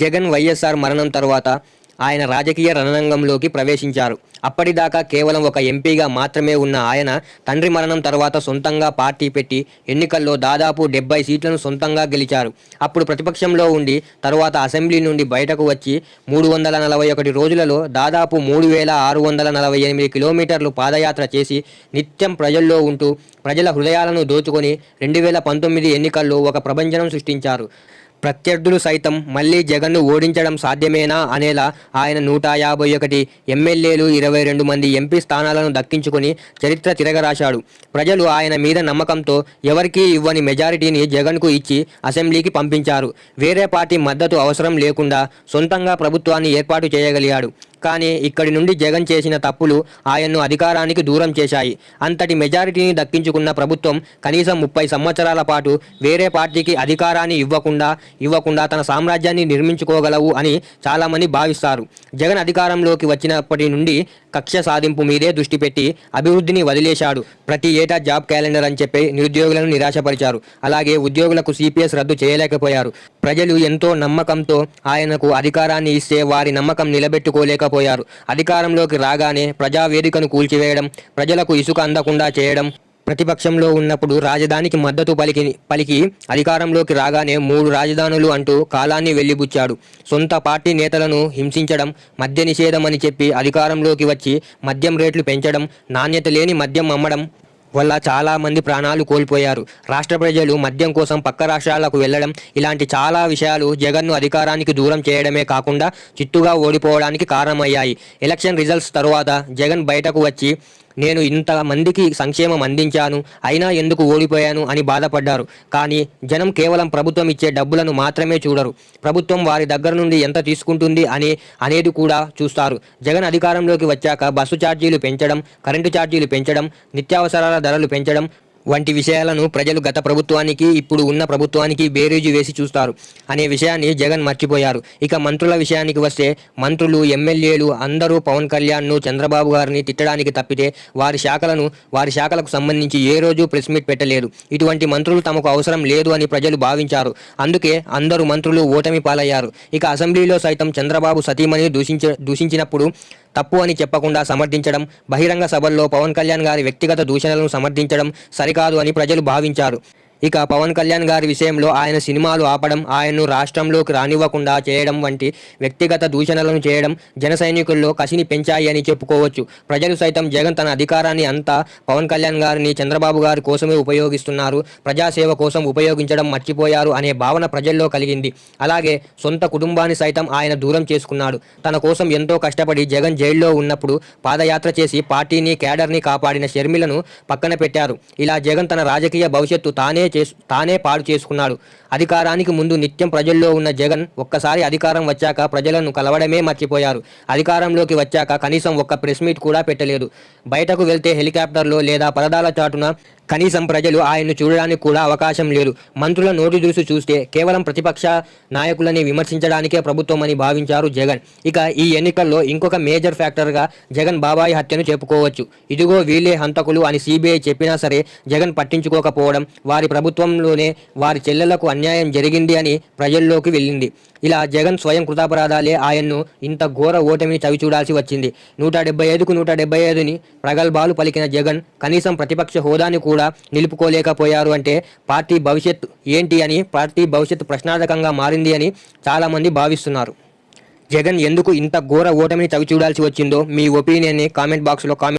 జగన్ వైఎస్ఆర్ మరణం తర్వాత ఆయన రాజకీయ రణరంగంలోకి ప్రవేశించారు. అప్పటిదాకా కేవలం ఒక ఎంపీగా మాత్రమే ఉన్న ఆయన తండ్రి మరణం తర్వాత సొంతంగా పార్టీ పెట్టి ఎన్నికల్లో దాదాపు డెబ్బై సీట్లను సొంతంగా గెలిచారు. అప్పుడు ప్రతిపక్షంలో ఉండి తరువాత అసెంబ్లీ నుండి బయటకు వచ్చి మూడు వందల నలభై ఒకటి రోజులలో దాదాపు మూడు వేల ఆరు వందల నలభై ఎనిమిది కిలోమీటర్లు పాదయాత్ర చేసి నిత్యం ప్రజల్లో ఉంటూ ప్రజల హృదయాలను దోచుకొని రెండు వేల పంతొమ్మిది ఎన్నికల్లో ఒక ప్రభంజనం సృష్టించారు. ప్రత్యర్థులు సైతం మళ్ళీ జగన్ను ఓడించడం సాధ్యమేనా అనేలా ఆయన నూట యాభై ఒకటి ఎమ్మెల్యేలు ఇరవై రెండు మంది ఎంపీ స్థానాలను దక్కించుకుని చరిత్ర తిరగరాశాడు. ప్రజలు ఆయన మీద నమ్మకంతో ఎవరికీ ఇవ్వని మెజారిటీని జగన్కు ఇచ్చి అసెంబ్లీకి పంపించారు. వేరే పార్టీ మద్దతు అవసరం లేకుండా సొంతంగా ప్రభుత్వాన్ని ఏర్పాటు చేయగలిగాడు. కానీ ఇక్కడి నుండి జగన్ చేసిన తప్పులు ఆయన్ను అధికారానికి దూరం చేశాయి. అంతటి మెజారిటీని దక్కించుకున్న ప్రభుత్వం కనీసం ముప్పై సంవత్సరాల పాటు వేరే పార్టీకి అధికారాన్ని ఇవ్వకుండా ఇవ్వకుండా తన సామ్రాజ్యాన్ని నిర్మించుకోగలవు అని చాలామంది భావిస్తారు. జగన్ అధికారంలోకి వచ్చినప్పటి నుండి కక్ష సాధింపు మీదే దృష్టి పెట్టి అభివృద్ధిని వదిలేశాడు. ప్రతి ఏటా జాబ్ క్యాలెండర్ అని చెప్పి నిరుద్యోగులను నిరాశపరిచారు. అలాగే ఉద్యోగులకు సిపిఎస్ రద్దు చేయలేకపోయారు. ప్రజలు ఎంతో నమ్మకంతో ఆయనకు అధికారాన్ని ఇస్తే వారి నమ్మకం నష్టపోయారు అధికారంలోకి రాగానే ప్రజావేదికను కూల్చివేయడం ప్రజలకు ఇసుక అందకుండా చేయడం ప్రతిపక్షంలో ఉన్నప్పుడు రాజధానికి మద్దతు పలికి పలికి అధికారంలోకి రాగానే మూడు రాజధానులు అంటూ కాలాన్ని వెళ్ళిబుచ్చాడు సొంత పార్టీ నేతలను హింసించడం మద్య నిషేధం అని చెప్పి అధికారంలోకి వచ్చి మద్యం రేట్లు పెంచడం నాణ్యత లేని మద్యం అమ్మడం వల్ల చాలా మంది ప్రాణాలు కోల్పోయారు. రాష్ట్ర ప్రజలు మద్యం కోసం పక్క రాష్ట్రాలకు వెళ్ళడం ఇలాంటి చాలా విషయాలు జగన్ను అధికారానికి దూరం చేయడమే కాకుండా చిత్తుగా ఓడిపోవడానికి కారణమయ్యాయి. ఎలక్షన్ రిజల్ట్స్ తరువాత జగన్ బయటకు వచ్చి నేను ఇంత మందికి సంక్షేమం అందించాను అయినా ఎందుకు ఓడిపోయాను అని బాధపడ్డారు. కానీ జనం కేవలం ప్రభుత్వం ఇచ్చే డబ్బులను మాత్రమే చూడరు. ప్రభుత్వం వారి దగ్గర నుండి ఎంత తీసుకుంటుంది అని అనేది కూడా చూస్తారు. జగన్ అధికారంలోకి వచ్చాక బస్సు ఛార్జీలు పెంచడం కరెంటు ఛార్జీలు పెంచడం నిత్యావసరాల ధరలు పెంచడం వంటి విషయాలను ప్రజలు గత ప్రభుత్వానికి ఇప్పుడు ఉన్న ప్రభుత్వానికి బేరీజు వేసి చూస్తారు. అనే విషయాన్ని జగన్ మర్చిపోయారు. ఇక మంత్రుల విషయానికి వస్తే మంత్రులు ఎమ్మెల్యేలు అందరూ పవన్ కళ్యాణ్ను చంద్రబాబు గారిని తిట్టడానికి తప్పితే వారి శాఖలను వారి శాఖలకు సంబంధించి ఏ రోజు ప్రెస్ మీట్ పెట్టలేదు. ఇటువంటి మంత్రులు తమకు అవసరం లేదు అని ప్రజలు భావించారు. అందుకే అందరూ మంత్రులు ఓటమి పాలయ్యారు. ఇక అసెంబ్లీలో సైతం చంద్రబాబు సతీమణి దూషించ దూషించినప్పుడు తప్పు అని చెప్పకుండా సమర్థించడం బహిరంగ సభల్లో పవన్ కళ్యాణ్ గారి వ్యక్తిగత దూషణలను సమర్థించడం సరికాదు అని ప్రజలు భావించారు. ఇక పవన్ కళ్యాణ్ గారి విషయంలో ఆయన సినిమాలు ఆపడం ఆయన్ను రాష్ట్రంలోకి రానివ్వకుండా చేయడం వంటి వ్యక్తిగత దూషణలను చేయడం జన సైనికుల్లో కసిని పెంచాయి అని చెప్పుకోవచ్చు. ప్రజలు సైతం జగన్ తన అధికారాన్ని అంతా పవన్ కళ్యాణ్ గారిని చంద్రబాబు గారి కోసమే ఉపయోగిస్తున్నారు. ప్రజాసేవ కోసం ఉపయోగించడం మర్చిపోయారు అనే భావన ప్రజల్లో కలిగింది. అలాగే సొంత కుటుంబాన్ని సైతం ఆయన దూరం చేసుకున్నాడు. తన కోసం ఎంతో కష్టపడి జగన్ జైల్లో ఉన్నప్పుడు పాదయాత్ర చేసి పార్టీని కేడర్ని కాపాడిన షర్మిలను పక్కన పెట్టారు. ఇలా జగన్ తన రాజకీయ భవిష్యత్తు తానే చేసు తానే పాడు చేసుకున్నాడు. అధికారానికి ముందు నిత్యం ప్రజల్లో ఉన్న జగన్ ఒక్కసారి అధికారం వచ్చాక ప్రజలను కలవడమే మర్చిపోయారు. అధికారంలోకి వచ్చాక కనీసం ఒక్క ప్రెస్ మీట్ కూడా పెట్టలేదు. బయటకు వెళ్తే హెలికాప్టర్లో లేదా పరదాల చాటున కనీసం ప్రజలు ఆయన్ను చూడడానికి కూడా అవకాశం లేదు. మంత్రుల నోటి దురుసు చూస్తే కేవలం ప్రతిపక్ష నాయకులని విమర్శించడానికే ప్రభుత్వం అని భావించారు జగన్. ఇక ఈ ఎన్నికల్లో ఇంకొక మేజర్ ఫ్యాక్టర్గా జగన్ బాబాయి హత్యను చెప్పుకోవచ్చు. ఇదిగో వీళ్ళే హంతకులు అని సిబిఐ చెప్పినా సరే జగన్ పట్టించుకోకపోవడం వారి ప్రభుత్వంలోనే వారి చెల్లెలకు అన్యాయం జరిగింది అని ప్రజల్లోకి వెళ్ళింది. ఇలా జగన్ స్వయం కృతాపరాధాలే ఆయన్ను ఇంత ఘోర ఓటమిని చవిచూడాల్సి వచ్చింది. నూట డెబ్బై ఐదుకు నూట డెబ్బై ఐదుని ప్రగల్భాలు పలికిన జగన్ కనీసం ప్రతిపక్ష హోదాని కూడా కూడా నిలుపుకోలేకపోయారు అంటే పార్టీ భవిష్యత్ ఏంటి అని పార్టీ భవిష్యత్ ప్రశ్నార్థకంగా మారింది అని చాలామంది భావిస్తున్నారు. జగన్ ఎందుకు ఇంత ఘోర ఓటమిని చవిచూడాల్సి వచ్చిందో మీ ఒపీనియన్ని కామెంట్ బాక్స్లో కామెంట్